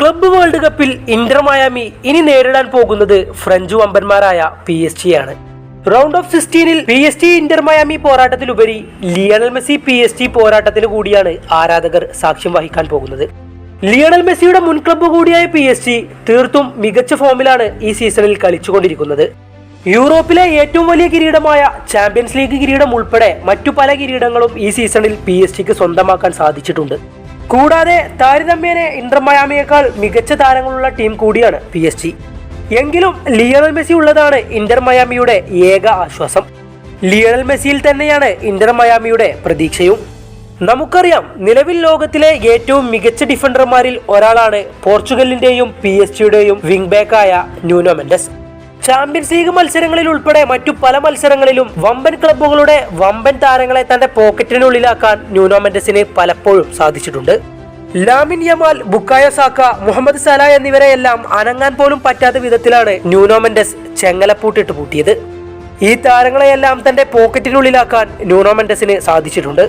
Club world കപ്പിൽ inter Miami ഇനി നേരിടാൻ പോകുന്നത് ഫ്രഞ്ച് വമ്പന്മാരായ പി എസ് ജി ആണ്. Round of സിക്സ്റ്റീനിൽ P S T inter Miami പോരാട്ടത്തിലുപരി Lionel Messi P S T പോരാട്ടത്തിന് കൂടിയാണ് ആരാധകർ സാക്ഷ്യം വഹിക്കാൻ പോകുന്നത്. ലിയണൽ മെസ്സിയുടെ മുൻ ക്ലബ്ബ് കൂടിയായ പി എസ് ടി തീർത്തും മികച്ച ഫോമിലാണ് ഈ സീസണിൽ കളിച്ചുകൊണ്ടിരിക്കുന്നത്. യൂറോപ്പിലെ ഏറ്റവും വലിയ കിരീടമായ ചാമ്പ്യൻസ് ലീഗ് കിരീടം ഉൾപ്പെടെ മറ്റു പല കിരീടങ്ങളും ഈ സീസണിൽ പി എസ് ടിക്ക് സ്വന്തമാക്കാൻ സാധിച്ചിട്ടുണ്ട്. കൂടാതെ താരതമ്യേന ഇന്റർ മയാമിയേക്കാൾ മികച്ച താരങ്ങളുള്ള ടീം കൂടിയാണ് പി എസ് ജി. എങ്കിലും ലിയണൽ മെസ്സി ഉള്ളതാണ് ഇന്റർ മയാമിയുടെ ഏക ആശ്വാസം. ലിയണൽ മെസ്സിയിൽ തന്നെയാണ് ഇന്റർ മയാമിയുടെ പ്രതീക്ഷയും. നമുക്കറിയാം നിലവിൽ ലോകത്തിലെ ഏറ്റവും മികച്ച ഡിഫൻഡർമാരിൽ ഒരാളാണ് പോർച്ചുഗലിന്റെയും പി എസ് ജിയുടെയും വിംഗ് ബാക്കായ ന്യൂനോ മെൻഡസ്. ചാമ്പ്യൻസ് ലീഗ് മത്സരങ്ങളിൽ ഉൾപ്പെടെ മറ്റു പല മത്സരങ്ങളിലും വമ്പൻ ക്ലബ്ബുകളുടെ വമ്പൻ താരങ്ങളെ തന്റെ പോക്കറ്റിനുള്ളിലാക്കാൻ ന്യൂനോ മെൻഡസിന് പലപ്പോഴും സാധിച്ചിട്ടുണ്ട്. Lamine Yamal Bukayo Saka Mohamed Salah എന്നിവരെയെല്ലാം അനങ്ങാൻ പോലും പറ്റാത്ത വിധത്തിലാണ് ന്യൂനോ മെൻഡസ് ചെങ്ങലപ്പൂട്ടിട്ട് പൂട്ടിയത്. ഈ താരങ്ങളെയെല്ലാം തന്റെ പോക്കറ്റിനുള്ളിലാക്കാൻ ന്യൂനോ മെൻഡസിന് സാധിച്ചിട്ടുണ്ട്.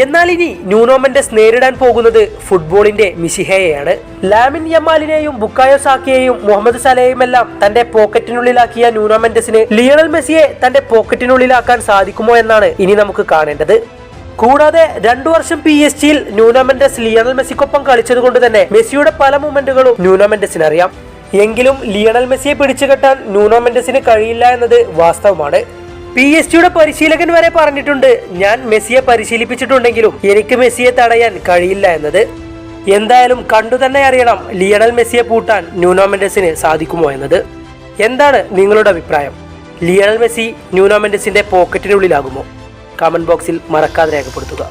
എന്നാൽ ഇനി ന്യൂനോമെൻഡസ് നേരിടാൻ പോകുന്നത് ഫുട്ബോളിന്റെ മിശിഹയെയാണ്. ലാമിൻ യമാലിനെയും ബുക്കായോ സാക്കിയെയും മുഹമ്മദ് സലയെയും എല്ലാം തന്റെ പോക്കറ്റിനുള്ളിലാക്കിയ ന്യൂനോമെൻഡസിന് ലിയണൽ മെസ്സിയെ തന്റെ പോക്കറ്റിനുള്ളിലാക്കാൻ സാധിക്കുമോ എന്നാണ് ഇനി നമുക്ക് കാണേണ്ടത്. കൂടാതെ രണ്ടു വർഷം പി എസ് ജിയിൽ ന്യൂനോമെൻഡസ് ലിയണൽ മെസ്സിക്കൊപ്പം കളിച്ചത് കൊണ്ട് തന്നെ മെസ്സിയുടെ പല മൂമെന്റുകളും ന്യൂനോമെൻഡസിന് അറിയാം. എങ്കിലും ലിയണൽ മെസ്സിയെ പിടിച്ചുകെട്ടാൻ കെട്ടാൻ മെൻഡസിന് കഴിയില്ല എന്നത് വാസ്തവമാണ്. പി എസ് ജിയുടെ പരിശീലകൻ വരെ പറഞ്ഞിട്ടുണ്ട്. ഞാൻ മെസ്സിയെ പരിശീലിപ്പിച്ചിട്ടുണ്ടെങ്കിലും എനിക്ക് മെസ്സിയെ തടയാൻ കഴിയില്ല എന്നത്. എന്തായാലും കണ്ടു തന്നെ അറിയണം ലിയണൽ മെസ്സിയെ പൂട്ടാൻ ന്യൂനോ മെൻഡസിന് സാധിക്കുമോ എന്നത്. എന്താണ് നിങ്ങളുടെ അഭിപ്രായം? ലിയണൽ മെസ്സി ന്യൂനോ മെൻഡസിന്റെ പോക്കറ്റിനുള്ളിലാകുമോ? കമന്റ് ബോക്സിൽ മറക്കാതെ രേഖപ്പെടുത്തുക.